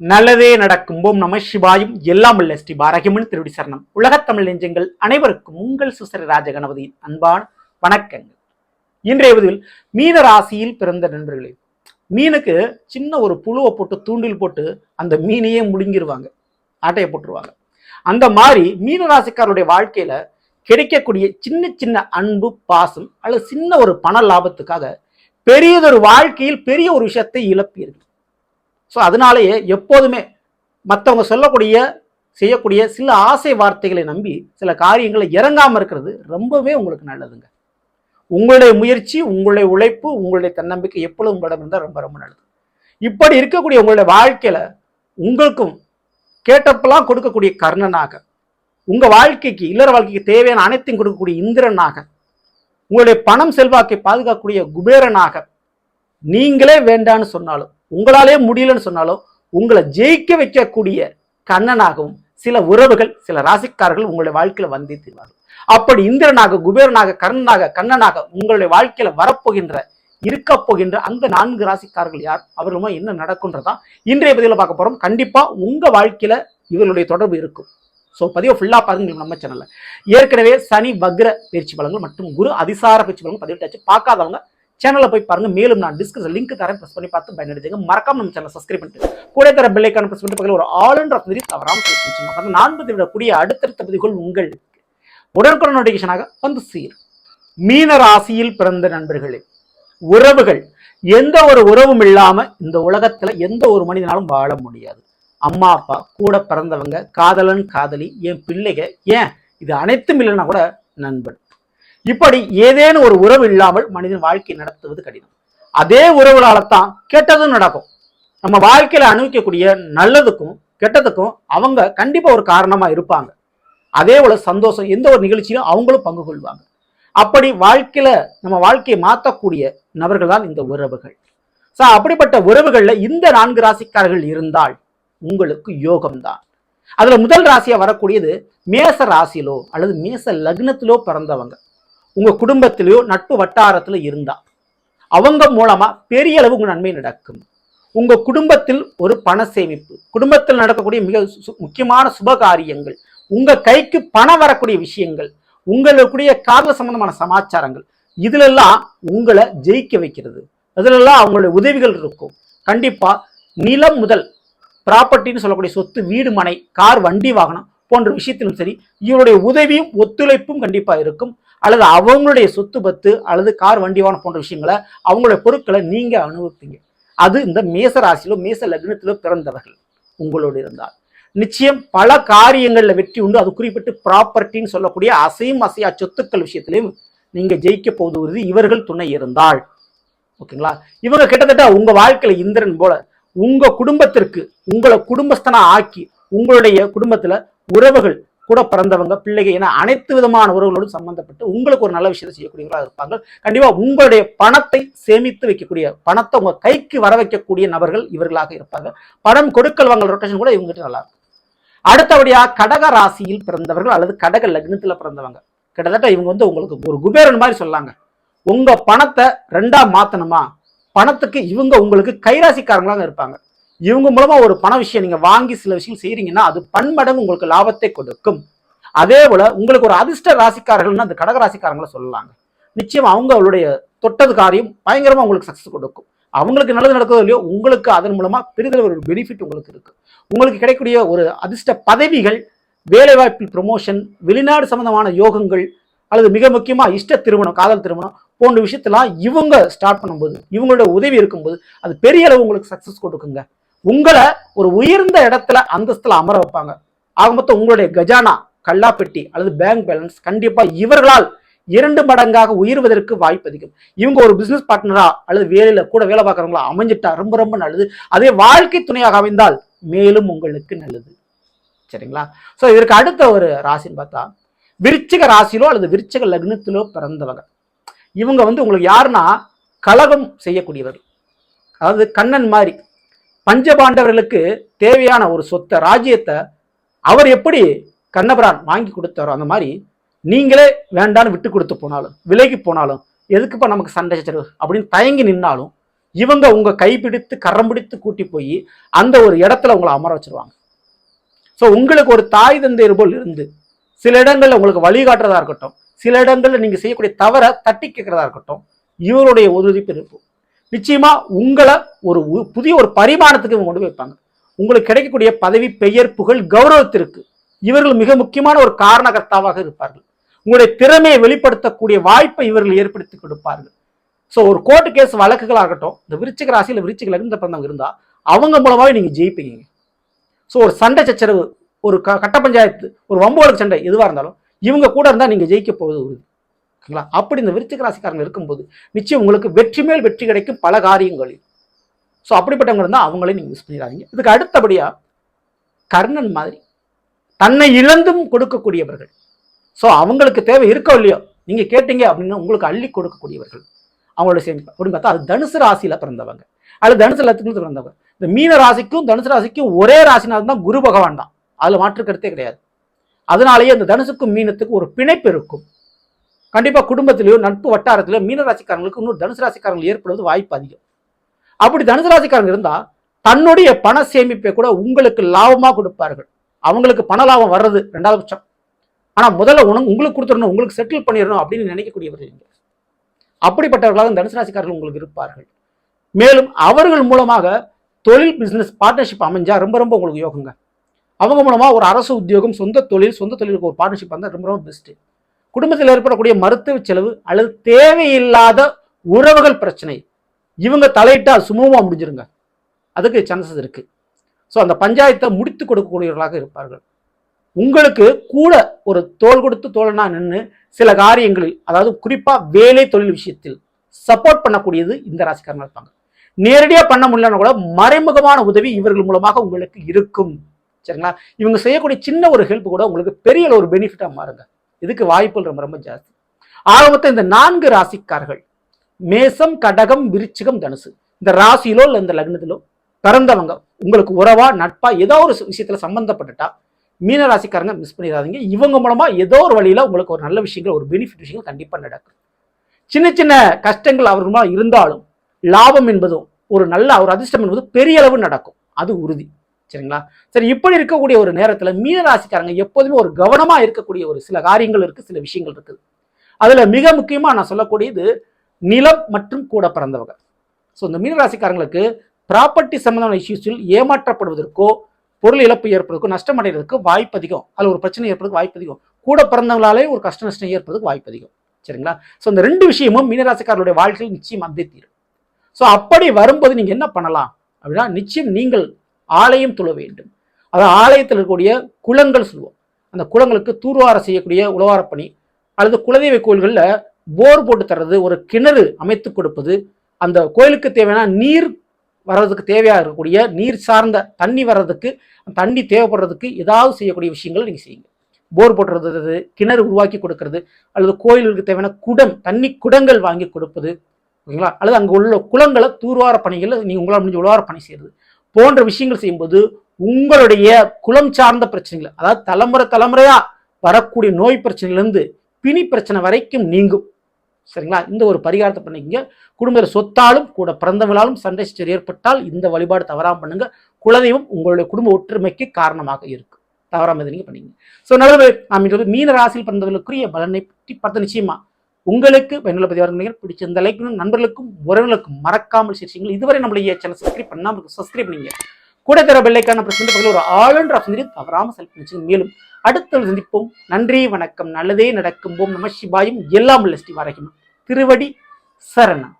நல்லதே நடக்கும். ஓம் நம சிவாயும். எல்லாம் உள்ள ஸ்ரீ பாரகிமன் திருடி சரணம் உலகத்தமிழ் நெஞ்சங்கள் அனைவருக்கும் உங்கள் சுசரி ராஜ கணபதியின் அன்பான வணக்கங்கள். இன்றைய பதிவில் மீன ராசியில் பிறந்த நண்பர்களே மீனுக்கு சின்ன ஒரு புழுவை போட்டு தூண்டில் போட்டு அந்த மீனையே முடுங்கிடுவாங்க ஆட்டையை போட்டுருவாங்க. அந்த மாதிரி மீன ராசிக்காரருடைய வாழ்க்கையில கிடைக்கக்கூடிய சின்ன சின்ன அன்பு பாசம் அல்லது சின்ன ஒரு பண லாபத்துக்காக பெரியதொரு வாழ்க்கையில் பெரிய ஒரு விஷயத்தை இழப்பீர்கள். ஸோ அதனாலேயே எப்போதுமே மற்றவங்க சொல்லக்கூடிய செய்யக்கூடிய சில ஆசை வார்த்தைகளை நம்பி சில காரியங்களை இறங்காமல் இருக்கிறது ரொம்பவே உங்களுக்கு நல்லதுங்க. உங்களுடைய முயற்சி உங்களுடைய உழைப்பு உங்களுடைய தன்னம்பிக்கை எப்பொழுது உங்களிடம் இருந்தால் ரொம்ப ரொம்ப நல்லது. இப்படி இருக்கக்கூடிய உங்களுடைய வாழ்க்கையில உங்களுக்கும் கேட்டப்பெல்லாம் கொடுக்கக்கூடிய கர்ணனாக உங்கள் வாழ்க்கைக்கு இல்லற வாழ்க்கைக்கு தேவையான அனைத்தையும் கொடுக்கக்கூடிய இந்திரனாக உங்களுடைய பணம் செல்வாக்கை பாதுகாக்கக்கூடிய குபேரனாக நீங்களே வேண்டான்னு சொன்னாலும் உங்களாலே முடியலன்னு சொன்னாலும் உங்களை ஜெயிக்க வைக்கக்கூடிய கண்ணனாகவும் சில உறவுகள் சில ராசிக்காரர்கள் உங்களுடைய வாழ்க்கையில வந்தே தீர்வார்கள். அப்படி இந்திரனாக குபேரனாக கர்ணனாக கண்ணனாக உங்களுடைய வாழ்க்கையில வரப்போகின்ற இருக்க போகின்ற அந்த நான்கு ராசிக்காரர்கள் யார்? அவர்களுமா என்ன நடக்குன்றதா இன்றைய பதிவில் பார்க்க போறோம். கண்டிப்பா உங்க வாழ்க்கையில இவர்களுடைய தொடர்பு இருக்கும். ஸோ பதிவை ஃபுல்லாக பாருங்க நம்ம சேனலில் ஏற்கனவே சனி வக்ர பயிற்சி பலங்கள் மற்றும் குரு அதிசார பயிற்சி பலங்கள் பதிவிட்டாச்சு. பார்க்காதவங்க சேனலில் போய் பாருங்க. மேலும் நான் டிஸ்கஸ் லிங்க் தரேன். ப்ரெஸ் பண்ணி பார்த்து பயனடைஞ்சுங்க. மறக்காம நம்ம சேனல் சப்ஸ்கிரைப் பண்ணிட்டு கூட தர பெல்லைக்கான ப்ரெஸ் பண்ணி பக்கத்தில் ஒரு ஆளுன்ற பகுதி தவறாமல் கொடுத்துருச்சுங்க அப்போ நான் விடக்கூடிய அடுத்தடுத்த பதிவுகள் உங்களுக்கு உடனுக்குடன் நோட்டிஃபிகேஷனாக வந்து சீர் மீன ராசியில் பிறந்த நண்பர்களே உறவுகள். எந்த ஒரு உறவும் இல்லாம இந்த உலகத்துல எந்த ஒரு மனிதனாலும் வாழ முடியாது. அம்மா அப்பா கூட பிறந்தவங்க காதலன் காதலி என் பிள்ளைக ஏன்? இது அனைத்தும் இல்லைன்னா கூட நண்பன். இப்படி ஏதேனும் ஒரு உறவு இல்லாமல் மனிதன் வாழ்க்கை நடத்துவது கடினம். அதே உறவுகளால தான் கெட்டதும் நடக்கும். நம்ம வாழ்க்கையில அனுபவிக்கக்கூடிய நல்லதுக்கும் கெட்டதுக்கும் அவங்க கண்டிப்பா ஒரு காரணமா இருப்பாங்க. அதே போல சந்தோஷம் எந்த ஒரு நிகழ்ச்சியிலும் அவங்களும் பங்கு கொள்வாங்க. அப்படி வாழ்க்கையில நம்ம வாழ்க்கையை மாற்றக்கூடிய நபர்கள் தான் இந்த உறவுகள். ஸோ அப்படிப்பட்ட உறவுகள்ல இந்த நான்கு ராசிக்காரர்கள் இருந்தால் உங்களுக்கு யோகம்தான் அதுல முதல் ராசியா வரக்கூடியது மேச ராசியிலோ அல்லது மேச லக்னத்திலோ பிறந்தவங்க. உங்கள் குடும்பத்திலேயோ நட்பு வட்டாரத்தில் இருந்தால் அவங்க மூலமாக பெரிய அளவு உங்கள் நன்மை நடக்கும். உங்கள் குடும்பத்தில் ஒரு பண சேமிப்பு குடும்பத்தில் நடக்கக்கூடிய மிக சு- முக்கியமான சுப காரியங்கள் கைக்கு பணம் வரக்கூடிய விஷயங்கள் உங்களுடைய காதல் சம்பந்தமான சமாச்சாரங்கள் இதுலெல்லாம் உங்களை ஜெயிக்க வைக்கிறது. அதிலெல்லாம் அவங்களுடைய உதவிகள் இருக்கும். கண்டிப்பாக நிலம் முதல் ப்ராப்பர்ட்டின்னு சொல்லக்கூடிய சொத்து வீடு மனை கார் வண்டி வாகனம் போன்ற விஷயத்திலும் சரி இவருடைய உதவியும் ஒத்துழைப்பும் கண்டிப்பாக இருக்கும். அல்லது அவங்களுடைய சொத்து பத்து அல்லது கார் வண்டி வாகனம் போன்ற விஷயங்களை அவங்களுடைய பொருட்களை நீங்க அனுபவிப்பீங்க. அது இந்த மேச ராசியிலோ மேச லக்னத்திலோ பிறந்தவர்கள் உங்களோடு இருந்தால். நிச்சயம் பல காரியங்களில் வெற்றி உண்டு. அது குறிப்பிட்டு ப்ராப்பர்ட்டின்னு சொல்லக்கூடிய அசையும் அசையா சொத்துக்கள் விஷயத்திலையும் நீங்க ஜெயிக்க போவது உறுதி இவர்கள் துணை இருந்தால். ஓகேங்களா? இவங்க கிட்டத்தட்ட உங்க வாழ்க்கையில இந்திரன் போல உங்க குடும்பத்திற்கு உங்களை குடும்பஸ்தனா ஆக்கி உங்களுடைய குடும்பத்துல உறவுகள் கூட பிறந்தவங்க பிள்ளைகள் என அனைத்து விதமான உறவுகளோடும் சம்பந்தப்பட்டு உங்களுக்கு ஒரு நல்ல விஷயத்தை செய்யக்கூடியவர்களாக இருப்பாங்க கண்டிப்பாக உங்களுடைய பணத்தை சேமித்து வைக்கக்கூடிய பணத்தை உங்கள் கைக்கு வர வைக்கக்கூடிய நபர்கள் இவர்களாக இருப்பாங்க பணம் கொடுக்கல் வாங்கல் ரொட்டேஷன் கூட இவங்ககிட்ட நல்லா இருக்கும். அடுத்தபடியாக கடக ராசியில் பிறந்தவர்கள் அல்லது கடக லக்னத்தில் பிறந்தவங்க. கிட்டத்தட்ட இவங்க வந்து உங்களுக்கு ஒரு குபேரன் மாதிரி சொல்லாங்க. உங்கள் பணத்தை ரெண்டாக மாற்றணுமா பணத்துக்கு இவங்க உங்களுக்கு கைராசிக்காரங்களாக இருப்பாங்க. இவங்க மூலமா ஒரு பண விஷயம் நீங்க வாங்கி சில விஷயம் செய்யறீங்கன்னா அது பன்மடங்கு உங்களுக்கு லாபத்தை கொடுக்கும். அதே போல உங்களுக்கு ஒரு அதிர்ஷ்ட ராசிக்காரர்கள்னு அந்த கடக ராசிக்காரங்களை சொல்லலாங்க. நிச்சயம் அவங்க அவளுடைய தொட்டது காரியம் பயங்கரமா உங்களுக்கு சக்சஸ் கொடுக்கும். அவங்களுக்கு நல்லது நடக்குதோ இல்லையோ உங்களுக்கு அதன் மூலமா பெரிதல் ஒரு பெனிஃபிட் உங்களுக்கு இருக்கு. உங்களுக்கு கிடைக்கக்கூடிய ஒரு அதிர்ஷ்ட பதவிகள் வேலைவாய்ப்பில் ப்ரொமோஷன் வெளிநாடு சம்பந்தமான யோகங்கள் அல்லது மிக முக்கியமாக இஷ்ட திருமணம் காதல் திருமணம் போன்ற விஷயத்தெல்லாம் இவங்க ஸ்டார்ட் பண்ணும்போது இவங்களோட உதவி இருக்கும்போது அது பெரிய அளவு உங்களுக்கு சக்ஸஸ் கொடுக்குங்க. உங்களை ஒரு உயர்ந்த இடத்துல அந்தஸ்தில் அமர வைப்பாங்க. ஆக மொத்தம் உங்களுடைய கஜானா கல்லாப்பெட்டி அல்லது பேங்க் பேலன்ஸ் கண்டிப்பாக இவர்களால் இரண்டு மடங்காக உயர்வதற்கு வாய்ப்பு அதிகம். இவங்க ஒரு பிசினஸ் பார்ட்னரா அல்லது வேலையில கூட வேலை பார்க்குறவங்களா அமைஞ்சிட்டா ரொம்ப ரொம்ப நல்லது. அதே வாழ்க்கை துணையாக அமைந்தால் மேலும் உங்களுக்கு நல்லது. சரிங்களா? ஸோ இதற்கு அடுத்த ஒரு ராசின்னு பார்த்தா விருச்சிக ராசியிலோ அல்லது விருச்சிக லக்னத்திலோ பிறந்தவங்க. இவங்க வந்து உங்களுக்கு யாருன்னா கலகம் செய்யக்கூடியவர்கள் அதாவது கண்ணன் மாதிரி. பஞ்சபாண்டவர்களுக்கு தேவையான ஒரு சொத்தை ராஜ்யத்தை அவர் எப்படி கண்ணபிரான் வாங்கி கொடுத்தாரோ அந்த மாதிரி நீங்களே வேண்டான்னு விட்டு கொடுத்து போனாலும் விலைக்கு போனாலும் எதுக்குப்பா நமக்கு சண்டை சச்சரவு அப்படின்னு தயங்கி நின்னாலும் இவங்க உங்க கைப்பிடித்து கரம் பிடித்து கூட்டி போய் அந்த ஒரு இடத்துல உங்களை அமர வச்சிருவாங்க. ஸோ உங்களுக்கு ஒரு தாய் தந்தையர் போல் இருந்து சில இடங்கள்ல உங்களுக்கு வழிகாட்டுறதா இருக்கட்டும் சில இடங்கள்ல நீங்க செய்யக்கூடிய தவறை தட்டி கேட்கறதா இருக்கட்டும் இவருடைய உதவி பெருப்பு நிச்சயமா உங்களை ஒரு உ- புதிய ஒரு பரிமாணத்துக்கு இவங்க கொண்டு போய் வைப்பாங்க. உங்களுக்கு கிடைக்கக்கூடிய பதவி பெயர் புகழ் கௌரவத்திற்கு இவர்கள் மிக முக்கியமான ஒரு காரணகர்த்தாவாக இருப்பார்கள். உங்களுடைய திறமையை வெளிப்படுத்தக்கூடிய வாய்ப்பை இவர்கள் ஏற்படுத்தி கொடுப்பார்கள். ஸோ ஒரு கோர்ட்டு கேஸ் வழக்குகளாகட்டும் இந்த விருச்சிக ராசியில் விருச்சிக லக்னத்தை பிறந்தவங்க இருந்தால் அவங்க மூலமாகவே நீங்கள் ஜெயிப்பீங்க. ஸோ ஒரு சண்டை சச்சரவு ஒரு க கட்ட பஞ்சாயத்து ஒரு வம்போலக்கு சண்டை எதுவாக இருந்தாலும் இவங்க கூட இருந்தால் நீங்கள் ஜெயிக்க போவது உறுதி. ஓகேங்களா அப்படி இந்த விருச்சிக ராசிக்காரங்க இருக்கும்போது நிச்சயம் உங்களுக்கு வெற்றி மேல் வெற்றி கிடைக்கும் பல காரியங்களில். ஸோ அப்படிப்பட்டவங்க இருந்தால் அவங்களே நீங்கள் மிஸ் பண்ணிடாதீங்க. இதுக்கு அடுத்தபடியாக கர்ணன் மாதிரி தன்னை இழந்தும் கொடுக்கக்கூடியவர்கள். ஸோ அவங்களுக்கு தேவை இருக்கோ இல்லையோ நீங்கள் கேட்டீங்க அப்படின்னா உங்களுக்கு அள்ளி கொடுக்கக்கூடியவர்கள். அவங்களோட சேமிப்பு. அப்படின்னு பார்த்தா அது தனுசு ராசியில் பிறந்தவங்க. அல்லது தனுசு லத்துக்கு பிறந்தவங்க. இந்த மீன ராசிக்கும் தனுசு ராசிக்கும் ஒரே ராசினால் தான் குரு பகவான் தான். அதில் மாற்றுக்கருத்தே கிடையாது. அதனாலேயே இந்த தனுசுக்கும் மீனத்துக்கும் ஒரு பிணைப்பு இருக்கும். கண்டிப்பா குடும்பத்திலேயோ நட்பு வட்டாரத்திலயோ மீனராசிக்காரங்களுக்கு இன்னொரு தனுசு ராசிக்காரங்களுக்கு ஏற்படுவது வாய்ப்பு அதிகம். அப்படி தனுசு ராசிக்காரங்க இருந்தால் தன்னுடைய பண சேமிப்பை கூட உங்களுக்கு லாபமா கொடுப்பார்கள். அவங்களுக்கு பண லாபம் வர்றது ரெண்டாவது பட்சம். ஆனா முதல்ல உனக்கு உங்களுக்கு கொடுத்துடணும் உங்களுக்கு செட்டில் பண்ணிடணும் அப்படின்னு நினைக்கக்கூடியவர்கள் நீங்க அப்படிப்பட்டவர்களாக தனுசு ராசிக்காரர்கள் உங்களுக்கு இருப்பார்கள். மேலும் அவர்கள் மூலமாக தொழில் பிஸ்னஸ் பார்ட்னர்ஷிப் அமைஞ்சா ரொம்ப ரொம்ப உங்களுக்கு யோகங்க. அவங்க மூலமாக ஒரு அரசு உத்தியோகம் சொந்த தொழில் சொந்த தொழிலுக்கு ஒரு பார்ட்னர்ஷிப் வந்தால் ரொம்ப ரொம்ப பெஸ்ட்டு குடும்பத்தில் ஏற்படக்கூடிய மருத்துவ செலவு அல்லது தேவையில்லாத உறவுகள் பிரச்சனை. இவங்க தலையிட்டா சுமூகமாக முடிஞ்சிருங்க. அதுக்கு சான்சஸ் இருக்குது ஸோ அந்த பஞ்சாயத்தை முடித்து கொடுக்கக்கூடியவர்களாக இருப்பார்கள். உங்களுக்கு கூட ஒரு தோல் கொடுத்து தோழனா நின்று சில காரியங்களில் அதாவது குறிப்பாக வேலை தொழில் விஷயத்தில் சப்போர்ட் பண்ணக்கூடியது இந்த ராசிக்காரங்க இருப்பாங்க. நேரடியாக பண்ண முடியலன்னா கூட மறைமுகமான உதவி இவர்கள் மூலமாக உங்களுக்கு இருக்கும். சரிங்களா? இவங்க செய்யக்கூடிய சின்ன ஒரு ஹெல்ப் கூட உங்களுக்கு பெரிய ஒரு பெனிஃபிட்டாக மாறுங்க. இதுக்கு வாய்ப்புகள் ரொம்ப ரொம்ப ஜாஸ்தி. ஆரம்பத்தில் இந்த நான்கு ராசிக்காரர்கள் மேசம் கடகம் விருச்சிகம் தனுசு. இந்த ராசியிலோ இல்லை இந்த லக்னத்திலோ பிறந்தவங்க உங்களுக்கு உறவா நட்பா ஏதோ ஒரு விஷயத்துல சம்பந்தப்பட்டுட்டா மீன ராசிக்காரங்க மிஸ் பண்ணிடாதீங்க. இவங்க மூலமா ஏதோ ஒரு வழியில உங்களுக்கு ஒரு நல்ல விஷயங்கள் ஒரு பெனிஃபிட் விஷயங்கள் கண்டிப்பா நடக்கும். சின்ன சின்ன கஷ்டங்கள் அவர் மூலம் இருந்தாலும் லாபம் என்பதும் ஒரு நல்ல ஒரு அதிர்ஷ்டம் என்பது பெரிய அளவு நடக்கும். அது உறுதி. சரிங்களா? சரி இப்படி இருக்கக்கூடிய ஒரு நேரத்துல மீன ராசிக்காரங்க எப்போதுமே ஒரு கவனமா இருக்கக்கூடிய ஒரு சில காரியங்கள் இருக்குது சில விஷயங்கள் இருக்குது. அதில் மிக முக்கியமா நான் சொல்லக்கூடியது நிலம் மற்றும் கூட பிறந்தவங்க. ஸோ இந்த மீன ராசிக்காரங்களுக்கு ப்ராப்பர்ட்டி சம்பந்தமான இஷ்யூஸில் ஏமாற்றப்படுவதற்கோ பொருள் இழப்பு ஏற்படுவதற்கோ நஷ்டம் அடைகிறதுக்கு வாய்ப்பு அதிகம். அதில் ஒரு பிரச்சனை ஏற்படுறதுக்கு வாய்ப்பு அதிகம். கூட பிறந்தவங்களாலே ஒரு கஷ்ட நஷ்டம் ஏற்படுறதுக்கு வாய்ப்பு அதிகம். சரிங்களா? ஸோ இந்த ரெண்டு விஷயமும் மீனராசிக்காரருடைய வாழ்க்கையில் நிச்சயம் வந்தே தீரும் ஸோ அப்படி வரும்போது நீங்க என்ன பண்ணலாம்? அப்படின்னா நிச்சயம் நீங்கள் ஆலயம் துள வேண்டும். அதாவது ஆலயத்தில் இருக்கக்கூடிய குளங்கள் சொல்லுவோம். அந்த குளங்களுக்கு தூர்வார செய்யக்கூடிய உழவாரப் பணி. அல்லது குலதெய்வ கோயில்களில் போர் போட்டு தர்றது ஒரு கிணறு அமைத்து கொடுப்பது அந்த கோயிலுக்கு தேவையான நீர் வர்றதுக்கு தேவையாக இருக்கக்கூடிய நீர் சார்ந்த தண்ணி வர்றதுக்கு தண்ணி தேவைப்படுறதுக்கு ஏதாவது செய்யக்கூடிய விஷயங்கள் நீங்கள் செய்யுங்க. போர் போட்டுறது கிணறு உருவாக்கி கொடுக்கறது அல்லது கோயிலுக்கு தேவையான குடம் தண்ணி குடங்கள் வாங்கி கொடுப்பது ஓகேங்களா? அல்லது அங்கே உள்ள குளங்களை தூர்வார பணிகளில் நீங்கள் உங்களால் முடிஞ்ச உழவார பணி செய்யறது. போன்ற விஷயங்கள் செய்யும்போது உங்களுடைய குலம் சார்ந்த பிரச்சனைகள் அதாவது தலைமுறை தலைமுறையா வரக்கூடிய நோய் பிரச்சனையிலேருந்து பிணி பிரச்சனை வரைக்கும் நீங்கும். சரிங்களா? இந்த ஒரு பரிகாரத்தை பண்ணிக்கங்க. குடும்பத்தில் சொத்தாலும் கூட பிறந்தவங்களாலும் சண்டை சச்சரவு ஏற்பட்டால் இந்த வழிபாடு தவறாமல் பண்ணுங்க. குலதெய்வம் உங்களுடைய குடும்ப ஒற்றுமைக்கு காரணமாக இருக்கும் தவறாமல் இதை நீங்கள் பண்ணீங்க ஸோ நல்லது நாம் இன்று மீன ராசியில் பிறந்தவர்களுக்குரிய பலனை பற்றி பார்த்த நிச்சயமா உங்களுக்கு பயனுள்ள பதிவாளர்கள் பிடிச்ச இந்த லைக் நண்பர்களுக்கும் உறவுகளுக்கும் மறக்காமல் சேர்ச்சிங்கள் இதுவரை நம்மளுடைய சேனல் சப்ஸ்கிரைப் பண்ணாமல் சப்ஸ்கிரைப் பண்ணீங்க. கூட தர பெல்லைக்கான பிரச்சனை பக்கத்தில் ஒரு ஆளுன்ற ஆப்ஷன் தவறாமல் செலக்ட் மேலும் அடுத்த சந்திப்போம். நன்றி வணக்கம். நல்லதே நடக்கும். ஓம் நம சிவாயும். எல்லாம் உள்ள ஸ்ரீ திருவடி சரணம்.